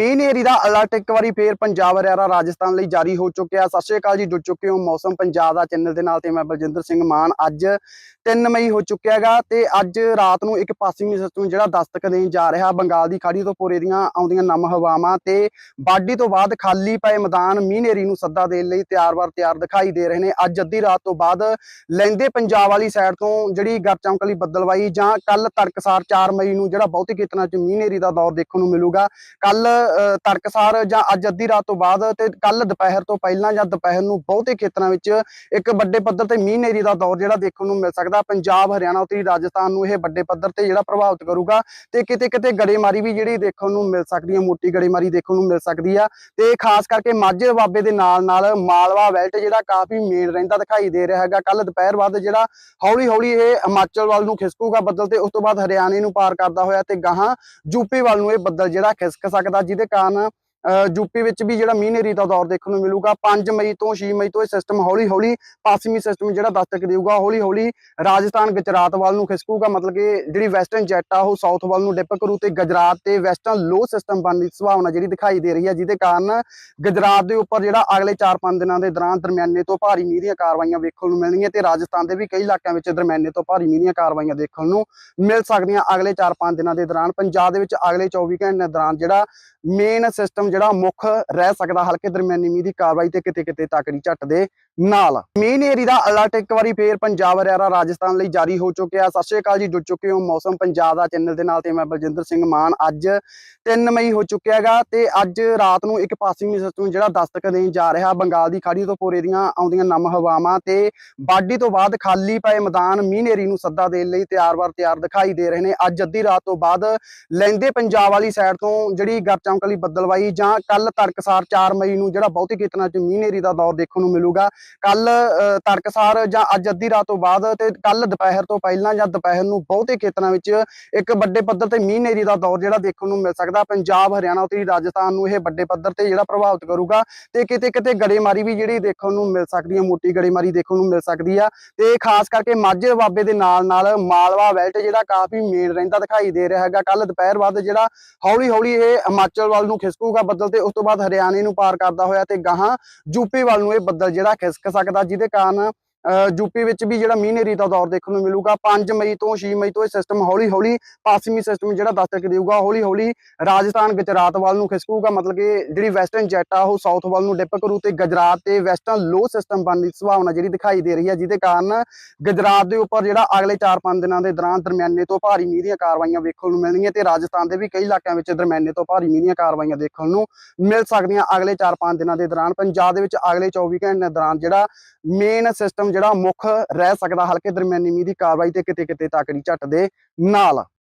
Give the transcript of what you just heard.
ਮੀਂਹ ਹਨੇਰੀ ਦਾ ਅਲਰਟ ਇੱਕ ਵਾਰੀ ਫੇਰ ਪੰਜਾਬ ਹਰਿਆਣਾ, ਰਾਜਸਥਾਨ ਲਈ ਜਾਰੀ ਹੋ ਚੁੱਕਿਆ। ਸਤਿ ਸ਼੍ਰੀ ਅਕਾਲ ਜੀ, ਜੁੜ ਚੁੱਕੇ ਹੋ ਮੌਸਮ ਪੰਜਾਬ ਦਾ ਚੈਨਲ ਦੇ ਨਾਲ ਤੇ ਮੈਂ ਬਲਜਿੰਦਰ ਸਿੰਘ ਮਾਨ। ਅੱਜ 3 ਮਈ ਹੋ ਚੁੱਕਿਆ ਹੈਗਾ ਤੇ ਅੱਜ ਰਾਤ ਨੂੰ ਇੱਕ ਪਾਸਿੰਗ ਸਿਸਟਮ ਜਿਹੜਾ ਦਸਤਕ ਦੇਣ ਜਾ ਰਿਹਾ, ਬੰਗਾਲ ਦੀ ਖਾੜੀ ਤੋਂ ਪੂਰੇ ਦੀਆਂ ਆਉਂਦੀਆਂ ਨਮ ਹਵਾਵਾਂ ਤੇ ਬਾਡੀ ਤੋਂ ਬਾਅਦ ਖਾਲੀ ਪਏ ਮੈਦਾਨ ਮੀਂਹ ਨੂੰ ਸੱਦਾ ਦੇਣ ਲਈ ਤਿਆਰ-ਵਾਰ ਤਿਆਰ ਦਿਖਾਈ ਦੇ ਰਹੇ ਨੇ। ਅੱਜ ਅੱਧੀ ਰਾਤ ਤੋਂ ਬਾਅਦ ਲੈਂਦੇ ਪੰਜਾਬ ਵਾਲੀ ਸਾਈਡ ਤੋਂ ਜਿਹੜੀ ਗਰਚਮਕਲੀ ਬੱਦਲਵਾਈ ਜਾਂ ਕੱਲ ਤੜਕਸਾਰ 4 ਮਈ ਨੂੰ ਜਿਹੜਾ ਬਹੁਤੇ ਖੇਤਰਾਂ 'ਚ ਮੀਂਹ ਦਾ ਦੌਰ ਦੇਖਣ ਨੂੰ ਮਿਲੂਗਾ। ਕੱਲ ਤੜਕਸਾਰ ਜਾਂ ਅੱਜ ਅੱਧੀ ਰਾਤ ਤੋਂ ਬਾਅਦ ਤੇ ਕੱਲ ਦੁਪਹਿਰ ਤੋਂ ਪਹਿਲਾਂ ਜਾਂ ਦੁਪਹਿਰ ਨੂੰ ਬਹੁਤੇ ਖੇਤਰਾਂ ਵਿੱਚ ਇੱਕ ਵੱਡੇ ਪੱਧਰ ਤੇ ਮੀਂਹ ਦਾ ਦੌਰ ਜਿਹੜਾ ਦੇਖਣ ਨੂੰ ਮਿਲ ਸਕਦਾ। ਪੰਜਾਬ, ਹਰਿਆਣਾ ਉੱਤਰੀ ਰਾਜਸਥਾਨ ਨੂੰ ਇਹ ਵੱਡੇ ਪੱਧਰ ਤੇ ਜਿਹੜਾ ਪ੍ਰਭਾਵਿਤ ਕਰੂਗਾ ਤੇ ਕਿਤੇ ਕਿਤੇ ਗੜੇਮਾਰੀ ਵੀ ਜਿਹੜੀ ਦੇਖਣ ਨੂੰ ਮਿਲ ਸਕਦੀ ਹੈ, ਮੋਟੀ ਗੜੇਮਾਰੀ ਦੇਖਣ ਨੂੰ ਮਿਲ ਸਕਦੀ ਆ ਤੇ ਖਾਸ ਕਰਕੇ ਮਾਝੇ ਬਾਬੇ ਦੇ ਨਾਲ ਨਾਲ ਮਾਲਵਾ ਬੈਲਟ ਜਿਹੜਾ ਕਾਫੀ ਮੇਨ ਰਹਿੰਦਾ ਦਿਖਾਈ ਦੇ ਰਿਹਾ ਹੈਗਾ। ਕੱਲ ਦੁਪਹਿਰ ਬਾਅਦ ਜਿਹੜਾ ਹੌਲੀ ਹੌਲੀ ਇਹ ਹਿਮਾਚਲ ਵੱਲ ਨੂੰ ਖਿਸਕੂਗਾ ਬੱਦਲ ਤੇ, ਉਸ ਤੋਂ ਬਾਅਦ ਹਰਿਆਣੇ ਨੂੰ ਪਾਰ ਕਰਦਾ ਹੋਇਆ ਤੇ ਗਾਹਾਂ ਯੂਪੀ ਵੱਲ ਨੂੰ ਇਹ ਬੱਦਲ ਜਿਹੜਾ ਖਿਸਕ ਸਕਦਾ ਜਿਹਦੇ ਕਾਰਨ ਯੂਪੀ ਵਿੱਚ ਵੀ ਜਿਹੜਾ ਮੀਂਹ ਹਨੇਰੀ ਦਾ ਦੌਰ ਦੇਖਣ ਨੂੰ ਮਿਲੂਗਾ 5 ਮਈ ਤੋਂ 6 ਮਈ ਤੋਂ ਇਹ ਸਿਸਟਮ ਹੌਲੀ ਹੌਲੀ ਪੱਛਮੀ ਸਿਸਟਮ ਜਿਹੜਾ ਦਸਤਕ ਦੇਊਗਾ ਹੌਲੀ ਹੌਲੀ ਰਾਜਸਥਾਨ ਗੁਜਰਾਤ ਵੱਲ ਨੂੰ ਖਿਸਕੂਗਾ, ਮਤਲਬ ਕਿ ਜਿਹੜੀ ਵੈਸਟਰਨ ਜੈਟ ਆ, ਉਹ ਸਾਊਥ ਵੱਲ ਨੂੰ ਡਿਪ ਕਰੂ ਤੇ ਗੁਜਰਾਤ ਤੇ ਵੈਸਟਰਨ ਲੋ ਸਿਸਟਮ ਬਣਨ ਦੀ ਸੰਭਾਵਨਾ ਜਿਹੜੀ ਦਿਖਾਈ ਦੇ ਰਹੀ ਹੈ ਜਿਹਦੇ ਕਾਰਨ ਗੁਜਰਾਤ ਦੇ ਉੱਪਰ ਜਿਹੜਾ ਅਗਲੇ 4-5 ਦਿਨਾਂ ਦੇ ਦੌਰਾਨ ਦਰਮਿਆਨੇ ਤੋਂ ਭਾਰੀ ਮੀਂਹ ਦੀਆਂ ਕਾਰਵਾਈਆਂ ਵੇਖਣ ਨੂੰ ਮਿਲਣਗੀਆਂ ਤੇ ਰਾਜਸਥਾਨ ਦੇ ਵੀ ਕਈ ਇਲਾਕਿਆਂ ਵਿੱਚ ਦਰਮਿਆਨੇ ਤੋਂ ਭਾਰੀ ਮੀਂਹ ਦੀਆਂ ਕਾਰਵਾਈਆਂ ਦੇਖਣ ਨੂੰ ਮਿਲ ਸਕਦੀਆਂ ਅਗਲੇ 4-5 ਦਿਨਾਂ ਦੇ ਦੌਰਾਨ। ਪੰਜਾਬ ਦੇ ਵਿੱਚ ਅਗਲੇ 24 ਘੰਟੇ ਦੌਰਾਨ ਜਿਹੜਾ ਮੇਨ ਸਿਸਟਮ ਜਿਹੜਾ ਮੁੱਖ ਰਹਿ ਸਕਦਾ, ਹਲਕੇ ਦਰਮਿਆਨੀ ਮੀਂਹ ਦੀ ਕਾਰਵਾਈ ਤੇ ਕਿਤੇ ਕਿਤੇ ਤਕੜੀ ਝੱਟ ਦੇ ਨਾਲ। ਮੀਂਹ ਹਨੇਰੀ ਦਾ ਅਲਰਟ ਇੱਕ ਵਾਰੀ ਫੇਰ ਪੰਜਾਬ ਹਰਿਆਣਾ, ਰਾਜਸਥਾਨ ਲਈ ਜਾਰੀ ਹੋ ਚੁੱਕਿਆ। ਸਤਿ ਸ਼੍ਰੀ ਅਕਾਲ ਜੀ, ਜੁੜ ਚੁੱਕੇ ਹੋ ਮੌਸਮ ਪੰਜਾਬ ਦਾ ਚੈਨਲ ਦੇ ਨਾਲ ਤੇ ਮੈਂ ਬਲਜਿੰਦਰ ਸਿੰਘ ਮਾਨ। ਅੱਜ 3 ਮਈ ਹੋ ਚੁੱਕਿਆ ਤੇ ਅੱਜ ਰਾਤ ਨੂੰ ਇੱਕ ਪੱਛਮੀ ਸਿਸਟਮ ਜਿਹੜਾ ਦਸਤਕ ਦੇਣ ਜਾ ਰਿਹਾ, ਬੰਗਾਲ ਦੀ ਖਾੜੀ ਤੋਂ ਪੂਰੇ ਦੀਆਂ ਆਉਂਦੀਆਂ ਨਮ ਹਵਾਵਾਂ ਤੇ ਬਾਡੀ ਤੋਂ ਬਾਅਦ ਖਾਲੀ ਪਏ ਮੈਦਾਨ ਮੀਂਹ ਏਰੀ ਨੂੰ ਸੱਦਾ ਦੇਣ ਲਈ ਤਿਆਰ-ਵਾਰ ਤਿਆਰ ਦਿਖਾਈ ਦੇ ਰਹੇ ਨੇ। ਅੱਜ ਅੱਧੀ ਰਾਤ ਤੋਂ ਬਾਅਦ ਲੈਂਦੇ ਪੰਜਾਬ ਵਾਲੀ ਸਾਈਡ ਤੋਂ ਜਿਹੜੀ ਗਰਚਮਕਲੀ ਬੱਦਲਵਾਈ ਜਾਂ ਕੱਲ ਤੜਕਸਾਰ 4 ਮਈ ਨੂੰ ਜਿਹੜਾ ਬਹੁਤੀ ਖੇਤਰਾਂ 'ਚ ਮੀਂਹ ਏਰੀ ਦਾ ਦੌਰ ਦੇਖਣ ਨੂੰ ਮਿਲੂਗਾ। ਕੱਲ ਤੜਕਸਾਰ ਜਾਂ ਅੱਜ ਅੱਧੀ ਰਾਤ ਤੋਂ ਬਾਅਦ ਤੇ ਕੱਲ ਦੁਪਹਿਰ ਤੋਂ ਪਹਿਲਾਂ ਜਾਂ ਦੁਪਹਿਰ ਨੂੰ ਬਹੁਤੇ ਖੇਤਰਾਂ ਵਿੱਚ ਇੱਕ ਵੱਡੇ ਪੱਧਰ ਤੇ ਮੀਂਹ ਹਨੇਰੀ ਦਾ ਦੌਰ ਜਿਹੜਾ ਦੇਖਣ ਨੂੰ ਮਿਲ ਸਕਦਾ। ਪੰਜਾਬ, ਹਰਿਆਣਾ ਉੱਤਰੀ ਰਾਜਸਥਾਨ ਨੂੰ ਇਹ ਵੱਡੇ ਪੱਧਰ ਤੇ ਜਿਹੜਾ ਪ੍ਰਭਾਵਿਤ ਕਰੂਗਾ ਤੇ ਕਿਤੇ ਕਿਤੇ ਗੜੇਮਾਰੀ ਵੀ ਜਿਹੜੀ ਦੇਖਣ ਨੂੰ ਮਿਲ ਸਕਦੀ ਹੈ, ਮੋਟੀ ਗੜੇਮਾਰੀ ਦੇਖਣ ਨੂੰ ਮਿਲ ਸਕਦੀ ਆ। ਤੇ ਖਾਸ ਕਰਕੇ ਮਾਝੇ ਬਾਬੇ ਦੇ ਨਾਲ ਨਾਲ ਮਾਲਵਾ ਬੈਲਟ ਜਿਹੜਾ ਕਾਫੀ ਮੇਨ ਰਹਿੰਦਾ ਦਿਖਾਈ ਦੇ ਰਿਹਾ ਹੈਗਾ। ਕੱਲ ਦੁਪਹਿਰ ਬਾਅਦ ਜਿਹੜਾ ਹੌਲੀ ਹੌਲੀ ਇਹ ਹਿਮਾਚਲ ਵੱਲ ਨੂੰ ਖਿਸਕੂਗਾ ਬੱਦਲ ਤੇ ਉਸ ਤੋਂ ਬਾਅਦ ਹਰਿਆਣੇ ਨੂੰ ਪਾਰ ਕਰਦਾ ਹੋਇਆ ਤੇ ਗਾਹਾਂ ਯੂਪੀ ਵੱਲ ਨੂੰ ਇਹ ਬੱਦਲ ਜਿਹੜਾ ਖਿਸਕ ਸਕਦਾ ਜਿਹਦੇ ਕਾਰਨ ਯੂਪੀ ਵਿੱਚ ਵੀ ਜਿਹੜਾ ਮੀਂਹ ਹਨੇਰੀ ਦਾ ਦੌਰ ਦੇਖਣ ਨੂੰ ਮਿਲੂਗਾ 5 ਮਈ ਤੋਂ 6 ਮਈ ਤੋਂ ਇਹ ਸਿਸਟਮ ਹੌਲੀ ਹੌਲੀ ਪੱਛਮੀ ਸਿਸਟਮ ਜਿਹੜਾ ਦਸਤਕ ਦੇਊਗਾ ਹੌਲੀ ਹੌਲੀ ਰਾਜਸਥਾਨ, ਗੁਜਰਾਤ ਵੱਲ ਨੂੰ ਖਿਸਕੂਗਾ, ਮਤਲਬ ਕਿ ਜਿਹੜੀ ਵੈਸਟਰਨ ਜੈਟ ਆ, ਉਹ ਸਾਊਥ ਵੱਲ ਨੂੰ ਡਿਪ ਕਰੂ ਤੇ ਗੁਜਰਾਤ ਤੇ ਵੈਸਟਰਨ ਲੋ ਸਿਸਟਮ ਬਣਨ ਦੀ ਸੰਭਾਵਨਾ ਜਿਹੜੀ ਦਿਖਾਈ ਦੇ ਰਹੀ ਹੈ ਜਿਹਦੇ ਕਾਰਨ ਗੁਜਰਾਤ ਦੇ ਉੱਪਰ ਜਿਹੜਾ ਅਗਲੇ 4-5 ਦਿਨਾਂ ਦੇ ਦੌਰਾਨ ਦਰਮਿਆਨੇ ਤੋਂ ਭਾਰੀ ਮੀਂਹ ਦੀਆਂ ਕਾਰਵਾਈਆਂ ਵੇਖਣ ਨੂੰ ਮਿਲਣਗੀਆਂ ਤੇ ਰਾਜਸਥਾਨ ਦੇ ਵੀ ਕਈ ਇਲਾਕਿਆਂ ਵਿੱਚ ਦਰਮਿਆਨੇ ਤੋਂ ਭਾਰੀ ਮੀਂਹ ਦੀਆਂ ਕਾਰਵਾਈਆਂ ਦੇਖਣ ਨੂੰ ਮਿਲ ਸਕਦੀਆਂ ਅਗਲੇ 4-5 ਦਿਨਾਂ ਦੇ ਦੌਰਾਨ। ਪੰਜਾਬ ਦੇ ਵਿੱਚ ਅਗਲੇ 24 ਘੰਟੇ ਦੌਰਾਨ ਜਿਹੜਾ ਮੇਨ ਸਿਸਟਮ ਜਿਹੜਾ ਮੁੱਖ ਰਹਿ ਸਕਦਾ ਹਲਕੇ ਦਰਮਿਆਨੀ ਮੀਂਹ ਦੀ ਕਾਰਵਾਈ ਤੇ ਕਿਤੇ ਕਿਤੇ ਤਕੜੀ ਝੱਟ ਦੇ ਨਾਲ।